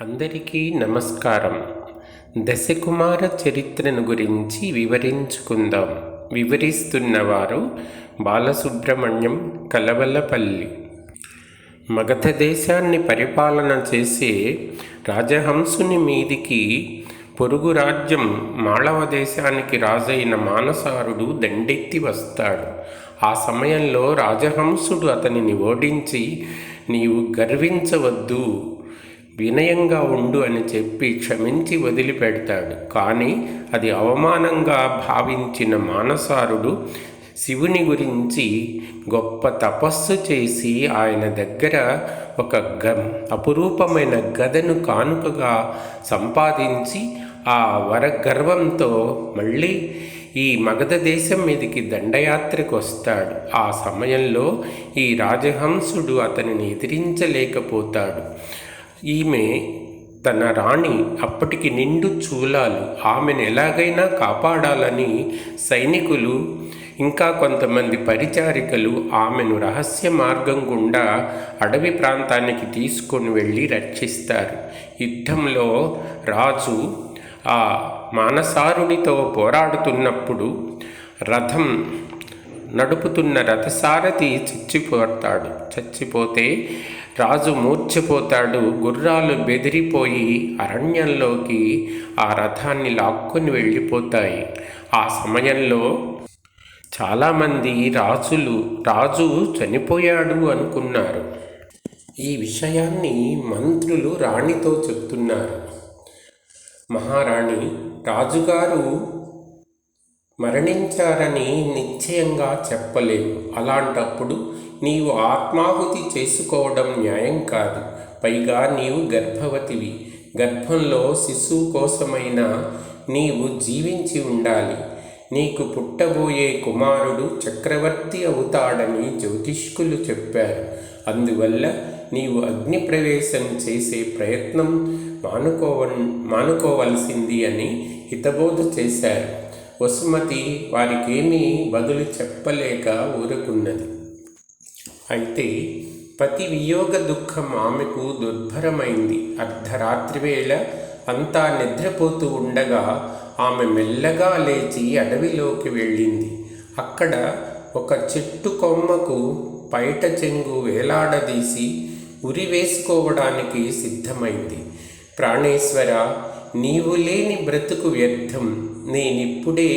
అందరికీ నమస్కారం. దశకుమార చరిత్రను గురించి వివరించుకుందాం. వివరిస్తున్నవారు బాలసుబ్రహ్మణ్యం కలవలపల్లి. మగధ దేశాన్ని పరిపాలన చేసే రాజహంసుని మీదికి పొరుగు రాజ్యం మాళవ దేశానికి రాజైన మానసారుడు దండెత్తి వస్తాడు. ఆ సమయంలో రాజహంసుడు అతనిని ఓడించి నీవు గర్వించవద్దు వినయంగా ఉండు అని చెప్పి క్షమించి వదిలిపెడతాడు. కానీ అది అవమానంగా భావించిన మానసారుడు శివుని గురించి గొప్ప తపస్సు చేసి ఆయన దగ్గర ఒక గ అపురూపమైన గదను కానుకగా సంపాదించి ఆ వర గర్వంతో మళ్ళీ ఈ మగధ దేశం మీదకి దండయాత్రకు వస్తాడు. ఆ సమయంలో ఈ రాజహంసుడు అతనిని ఎదిరించలేకపోతాడు. ఈమె తన రాణి అప్పటికి నిండు చూలాలు. ఆమెను ఎలాగైనా కాపాడాలని సైనికులు ఇంకా కొంతమంది పరిచారికలు ఆమెను రహస్య మార్గం గుండా అడవి ప్రాంతానికి తీసుకొని వెళ్ళి రక్షిస్తారు. యుద్ధంలో రాజు ఆ మానసారుడితో పోరాడుతున్నప్పుడు రథం నడుపుతున్న రథసారథి చచ్చిపోతాడు. చచ్చిపోతే రాజు మూర్చిపోతాడు గుర్రాలు బెదిరిపోయి అరణ్యంలోకి ఆ రథాన్ని లాక్కొని వెళ్ళిపోతాయి. ఆ సమయంలో చాలామంది రాజులు రాజు చనిపోయాడు అనుకున్నారు. ఈ విషయాన్ని మంత్రులు రాణితో చెప్తున్నారు. మహారాణి రాజుగారు మరణించారని నిశ్చయంగా చెప్పలేము. అలాంటప్పుడు నీవు ఆత్మాహుతి చేసుకోవడం న్యాయం కాదు. పైగా నీవు గర్భవతివి. గర్భంలో శిశువు కోసమైన నీవు జీవించి ఉండాలి. నీకు పుట్టబోయే కుమారుడు చక్రవర్తి అవుతాడని జ్యోతిష్కులు చెప్పారు. అందువల్ల నీవు అగ్ని ప్రవేశం చేసే ప్రయత్నం మానుకోవ మానుకోవలసింది అని హితబోధ చేశారు. వసుమతి వారికేమీ బదులు చెప్పలేక ఊరుకున్నది. అయితే పతి వియోగ దుఃఖం ఆమెకు దుర్భరమైంది. అర్ధరాత్రి వేళ అంతా నిద్రపోతూ ఉండగా ఆమె మెల్లగా లేచి అడవిలోకి వెళ్ళింది. అక్కడ ఒక చెట్టు కొమ్మకు పైట చెంగు వేలాడదీసి ఉరి వేసుకోవడానికి సిద్ధమైంది. ప్రాణేశ్వర నీవు లేని బ్రతుకు వ్యర్థం. నేనిప్పుడే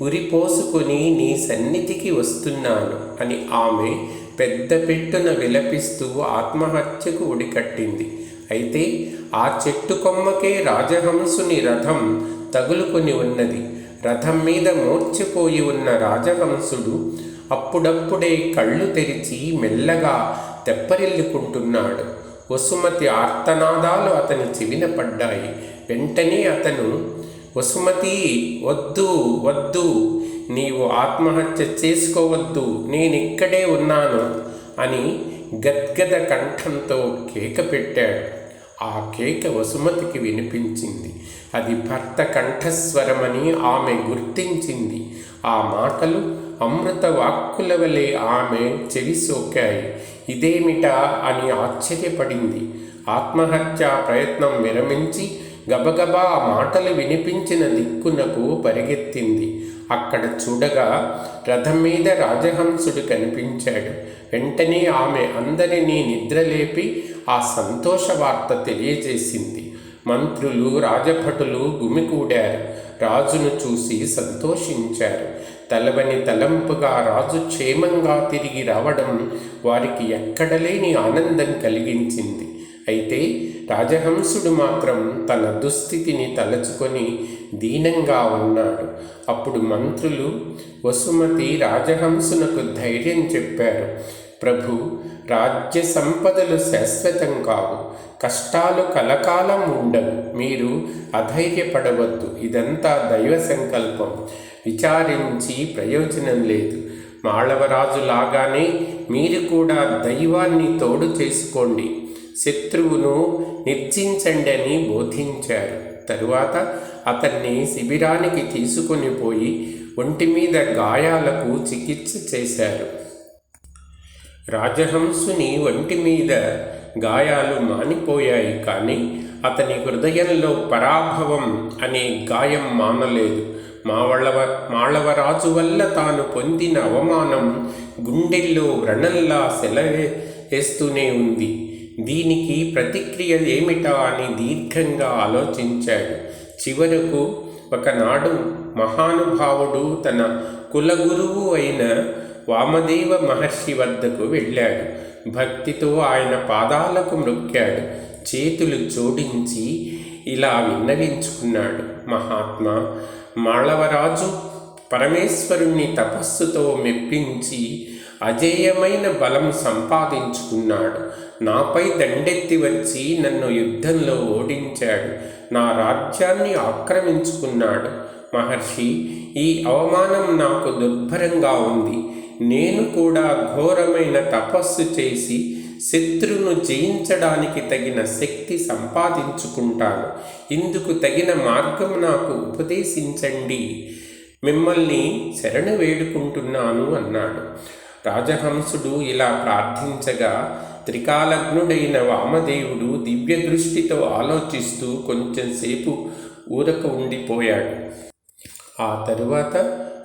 ఉరిపోసుకొని నీ సన్నిధికి వస్తున్నాను అని ఆమె పెద్ద పెట్టున విలపిస్తూ ఆత్మహత్యకు ఉడికట్టింది అయితే ఆ చెట్టు కొమ్మకే రాజహంసుని రథం తగులుకొని ఉన్నది. రథం మీద మూర్చిపోయి ఉన్న రాజహంసుడు అప్పుడప్పుడే కళ్ళు తెరిచి మెల్లగా తెప్పరిల్లుకుంటున్నాడు. వసుమతి ఆర్తనాదాలు అతని చెవిన పడ్డాయి. వెంటనే అతను వసుమతి వద్దు వద్దు. నీవు ఆత్మహత్య చేసుకోవద్దు. నేనిక్కడే ఉన్నాను అని గద్గద కంఠంతో కేక పెట్టాడు. ఆ కేక వసుమతికి వినిపించింది. అది భర్త కంఠస్వరమని ఆమె గుర్తించింది. ఆ మాటలు అమృత వాక్కుల వలె ఆమె చెవి సోకాయి. ఇదేమిటా అని ఆశ్చర్యపడింది. ఆత్మహత్య ప్రయత్నం విరమించి గబగబా ఆ మాటలు వినిపించిన దిక్కునకు పరిగెత్తింది. అక్కడ చూడగా రథం మీద రాజహంసుడు కనిపించాడు. వెంటనే ఆమె అందరినీ నిద్రలేపి ఆ సంతోష వార్త తెలియజేసింది. మంత్రులు రాజభటులు గుమికూడారు. రాజును చూసి సంతోషించారు. తలవని తలంపుగా రాజు క్షేమంగా తిరిగి రావడం వారికి ఎక్కడలేని ఆనందం కలిగించింది. అయితే రాజహంసుడు మాత్రం తన దుస్థితిని తలచుకొని దీనంగా ఉన్నాడు. అప్పుడు మంత్రులు వసుమతి రాజహంసునకు ధైర్యం చెప్పారు. ప్రభు రాజ్య సంపదలు శాశ్వతం కావు. కష్టాలు కలకాలం ఉండవు. మీరు అధైర్యపడవద్దు. ఇదంతా దైవ సంకల్పం. విచారించి ప్రయోజనం లేదు. మాళవరాజు లాగానే మీరు కూడా దైవాన్ని తోడు చేసుకోండి. శత్రువును నిర్చించండని బోధించారు తరువాత అతన్ని శిబిరానికి తీసుకొని పోయి ఒంటి మీద గాయాలకు చికిత్స చేశారు రాజహంసుని ఒంటి మీద గాయాలు మానిపోయాయి కానీ అతని హృదయంలో పరాభవం అనే గాయం మానలేదు. మావళవ మాళవరాజు వల్ల తాను పొందిన అవమానం గుండెల్లో వ్రణంలా సెలవేస్తూనే ఉంది. దీనికి ప్రతిక్రియ ఏమిటా అని దీర్ఘంగా ఆలోచించాడు. చివరకు ఒకనాడు మహానుభావుడు తన కులగురువు అయిన వామదేవ మహర్షి వద్దకు వెళ్ళాడు. భక్తితో ఆయన పాదాలకు మ్రొక్కాడు చేతులు జోడించి ఇలా విన్నవించుకున్నాడు. మహాత్మా మాళవరాజు పరమేశ్వరుణ్ణి తపస్సుతో మెప్పించి అజేయమైన బలం సంపాదించుకున్నాడు. నాపై దండెత్తి వచ్చి నన్ను యుద్ధంలో ఓడించాడు. నా రాజ్యాన్ని ఆక్రమించుకున్నాడు. మహర్షి ఈ అవమానం నాకు దుర్భరంగా ఉంది. నేను కూడా ఘోరమైన తపస్సు చేసి శత్రువును జయించడానికి తగిన శక్తి సంపాదించుకుంటాను. ఇందుకు తగిన మార్గం నాకు ఉపదేశించండి. మిమ్మల్ని శరణు వేడుకుంటున్నాను అన్నాడు. రాజహంసుడు ఇలా ప్రార్థించగా త్రికాలగ్నుడైన వామదేవుడు దివ్య దృష్టితో ఆలోచిస్తూ కొంచెంసేపు ఊరక ఉండిపోయాడు. ఆ తరువాత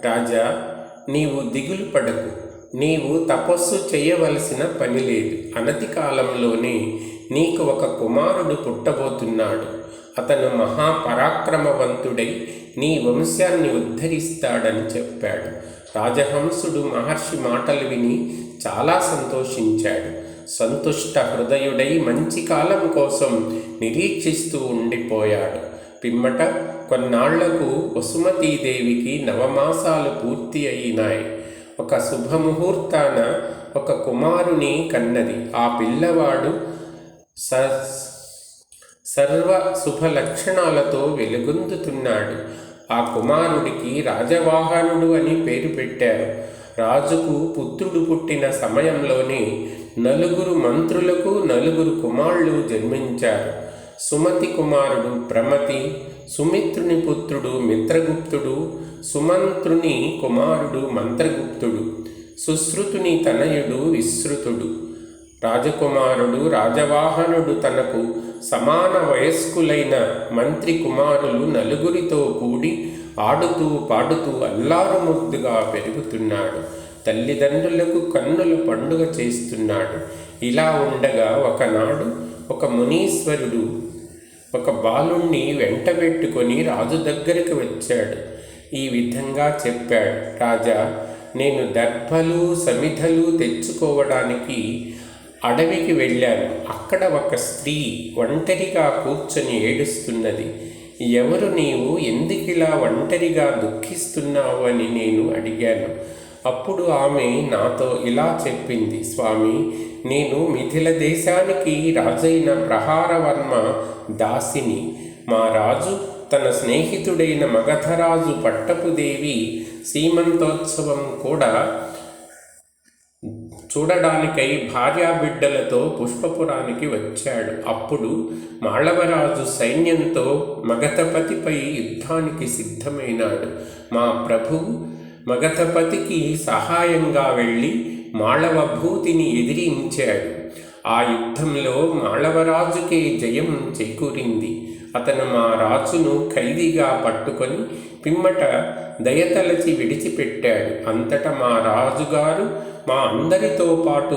రాజా నీవు దిగులు పడకు. నీవు తపస్సు చేయవలసిన పని లేదు. అనతి కాలంలోనే నీకు ఒక కుమారుడు పుట్టబోతున్నాడు. అతను మహాపరాక్రమవంతుడై నీ వంశాన్ని ఉద్ధరిస్తాడని చెప్పాడు. రాజహంసుడు మహర్షి మాటలు విని చాలా సంతోషించాడు. సంతుష్ట హృదయుడై మంచి కాలం కోసం నిరీక్షిస్తూ ఉండిపోయాడు. పిమ్మట కొన్నాళ్ళకు వసుమతీదేవికి నవమాసాలు పూర్తి అయినాయి. ఒక శుభముహూర్తాన ఒక కుమారుని కన్నది. ఆ పిల్లవాడు స సర్వ శుభ లక్షణాలతో వెలుగొందుతున్నాడు. ఆ కుమారుడికి రాజవాహనుడు అని పేరు పెట్టారు. రాజుకు పుత్రుడు పుట్టిన సమయంలోనే నలుగురు మంత్రులకు నలుగురు కుమారులు జన్మించారు. సుమతి కుమారుడు ప్రమతి సుమిత్రుని పుత్రుడు మిత్రగుప్తుడు సుమంత్రుని కుమారుడు మంత్రగుప్తుడు సుశ్రుతుని తనయుడు విశ్రుతుడు. రాజకుమారుడు రాజవాహనుడు తనకు సమాన వయస్కులైన మంత్రి కుమారులు నలుగురితో కూడి ఆడుతూ పాడుతూ అల్లారు ముద్దుగా పెరుగుతున్నాడు. తల్లిదండ్రులకు కన్నుల పండుగ చేస్తున్నాడు. ఇలా ఉండగా ఒకనాడు ఒక మునీశ్వరుడు ఒక బాలుణ్ణి వెంటబెట్టుకొని రాజు దగ్గరికి వచ్చాడు. ఈ విధంగా చెప్పాడు రాజా నేను దర్భలు సమిధలు తెచ్చుకోవడానికి అడవికి వెళ్ళాను అక్కడ ఒక స్త్రీ ఒంటరిగా కూర్చొని ఏడుస్తున్నది. ఎవరు నీవు? ఎందుకిలా ఒంటరిగా దుఃఖిస్తున్నావు అని నేను అడిగాను. అప్పుడు ఆమె నాతో ఇలా చెప్పింది స్వామి నేను మిథిల దేశానికి రాజైన ప్రహారవర్మ దాసిని. మా రాజు తన స్నేహితుడైన మగధరాజు పట్టపుదేవి సీమంతోత్సవం కూడా చూడడానికై భార్యాబిడ్డలతో పుష్పపురానికి వచ్చాడు. అప్పుడు మాళవరాజు సైన్యంతో మగధపతిపై యుద్ధానికి సిద్ధమైనాడు. మా ప్రభువు మగధపతికి సహాయంగా వెళ్ళి మాళవభూతిని ఎదిరించాడు. ఆ యుద్ధంలో మాళవరాజుకే జయం చేకూరింది. అతను మా రాజును ఖైదీగా పట్టుకొని పిమ్మట దయతలచి విడిచిపెట్టాడు. అంతటా మా రాజుగారు మా అందరితో పాటు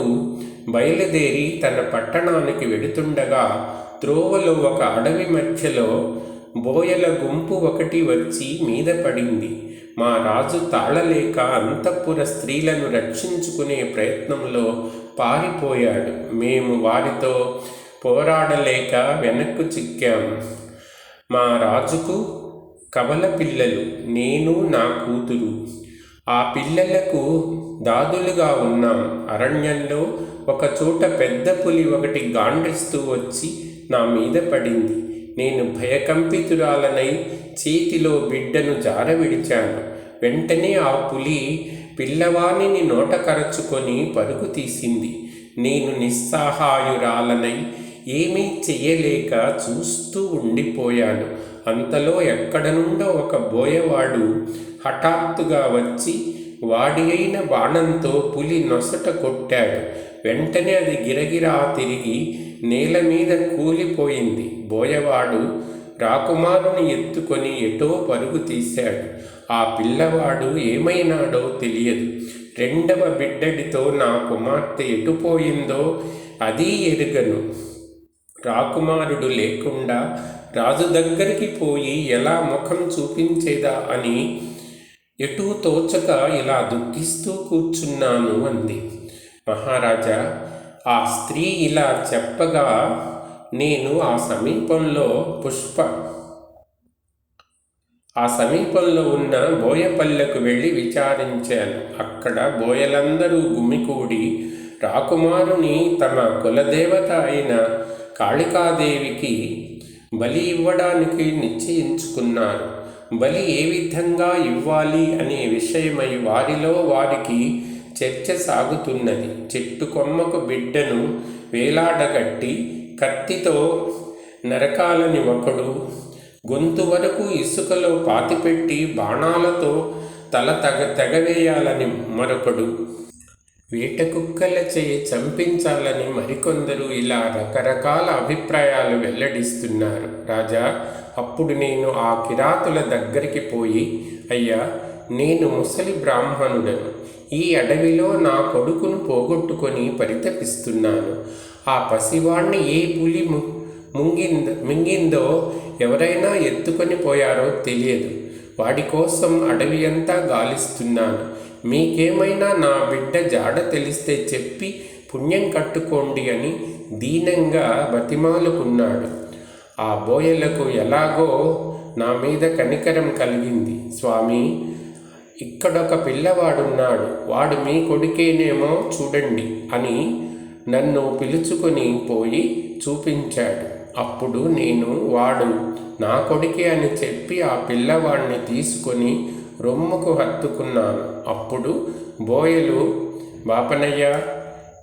బయలుదేరి తన పట్టణానికి వెడుతుండగా త్రోవలో ఒక అడవి మధ్యలో బోయల గుంపు ఒకటి వచ్చి మీద పడింది. మా రాజు తాళలేక అంతఃపుర స్త్రీలను రక్షించుకునే ప్రయత్నంలో పారిపోయాడు. మేము వారితో పోరాడలేక వెనక్కు చిక్కాం. మా రాజుకు కవల పిల్లలు నేను నా కూతురు. ఆ పిల్లలకు దాదులుగా ఉన్నాం. అరణ్యంలో ఒక చోట పెద్ద పులి ఒకటి గాండ్రిస్తూ వచ్చి నా మీద పడింది. నేను భయకంపితురాలనై చేతిలో బిడ్డను జార విడిచాను వెంటనే ఆ పులి పిల్లవాణిని నోట కరచుకొని పరుగు తీసింది. నేను నిస్సహాయురాలనై ఏమీ చెయ్యలేక చూస్తూ ఉండిపోయాను. అంతలో ఎక్కడ నుండో ఒక బోయవాడు హఠాత్తుగా వచ్చి వాడి అయిన బాణంతో పులి నొసట కొట్టాడు. వెంటనే అది గిరగిరా తిరిగి నేల మీద కూలిపోయింది. బోయవాడు రాకుమారుని ఎత్తుకొని ఎటో పరుగు తీశాడు. ఆ పిల్లవాడు ఏమైనాడో తెలియదు. రెండవ బిడ్డడితో నా కుమార్తె ఎటుపోయిందో అది ఎరుగను. రాకుమారుడు లేకుండా రాజు దగ్గరికి పోయి ఎలా ముఖం చూపించేదా అని ఎటూ తోచక ఇలా దుఃఖిస్తూ కూర్చున్నాను అంది. మహారాజా ఆ స్త్రీ ఇలా చెప్పగా నేను ఆ సమీపంలో పుష్ప ఆ సమీపంలో ఉన్న బోయపల్లెకు వెళ్ళి విచారించాను. అక్కడ బోయలందరూ గుమికూడి రాకుమారుని తమ కులదేవత అయిన కాళికాదేవికి బలి ఇవ్వడానికి నిశ్చయించుకున్నారు. బలి ఏ విధంగా ఇవ్వాలి అనే విషయమై వారిలో వారికి చర్చ సాగుతున్నది. చెట్టు కొమ్మకు బిడ్డను వేలాడగట్టి కత్తితో నరకాలని ఒకడు గొంతు వరకు ఇసుకలో పాతిపెట్టి బాణాలతో తల తగ తెగవేయాలని మరొకడు వేట చేయి చంపించాలని మరికొందరు ఇలా రకరకాల అభిప్రాయాలు వెల్లడిస్తున్నారు. రాజా అప్పుడు నేను ఆ కిరాతుల దగ్గరికి పోయి అయ్యా నేను ముసలి బ్రాహ్మణుడను. ఈ అడవిలో నా కొడుకును పోగొట్టుకొని పరితపిస్తున్నాను. ఆ పసివాణ్ణి ఏ పులి ముంగింద మింగిందో ఎవరైనా ఎత్తుకొని పోయారో తెలియదు. వాడి కోసం అడవి అంతా గాలిస్తున్నాను. మీకేమైనా నా బిడ్డ జాడ తెలిస్తే చెప్పి పుణ్యం కట్టుకోండి అని దీనంగా బతిమాలుకున్నాడు. ఆ బోయలకు ఎలాగో నా మీద కనికరం కలిగింది. స్వామి ఇక్కడొక పిల్లవాడున్నాడు. వాడు మీ కొడుకేనేమో చూడండి అని నన్ను పిలుచుకొని పోయి చూపించాడు. అప్పుడు నేను వాడు నా కొడుకే అని చెప్పి ఆ పిల్లవాడిని తీసుకొని రొమ్ముకు హత్తుకున్నాను. అప్పుడు బోయలు బాపనయ్య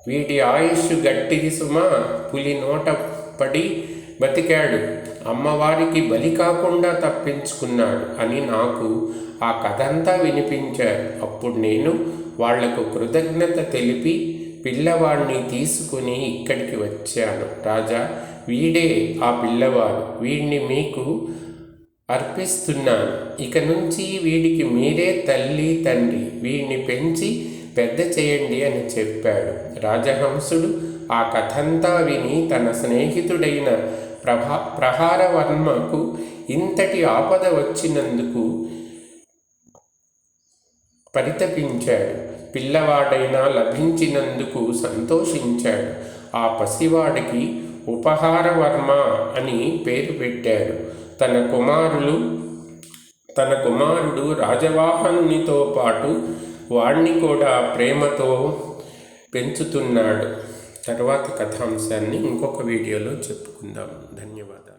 వీడి ఆయుష్ గట్టిది సుమా పులి నోట పడి బతికాడు. అమ్మవారికి బలి కాకుండా తప్పించుకున్నాడు అని నాకు ఆ కథంతా వినిపించారు. అప్పుడు నేను వాళ్ళకు కృతజ్ఞత తెలిపి పిల్లవాడిని తీసుకుని ఇక్కడికి వచ్చాను. రాజా వీడే ఆ పిల్లవాడు. వీడిని మీకు అర్పిస్తున్నాను. ఇక నుంచి వీడికి మీరే తల్లి తండ్రి వీడిని పెంచి పెద్ద చేయండి అని చెప్పాడు. రాజహంసుడు ఆ కథంతా విని తన స్నేహితుడైన ప్రభా ప్రహారవర్మకు ఇంతటి ఆపద వచ్చినందుకు పరితపించాడు. పిల్లవాడైనా లభించినందుకు సంతోషించాడు. ఆ పసివాడికి ఉపహారవర్మ అని పేరు పెట్టాడు. తన కుమారులు తన కుమారుడు రాజవాహనునితో పాటు వాణ్ణి కూడా ప్రేమతో పెంచుతున్నాడు. తర్వాత కథాంశాన్ని ఇంకొక వీడియోలో చెప్పుకుందాం. ధన్యవాదాలు.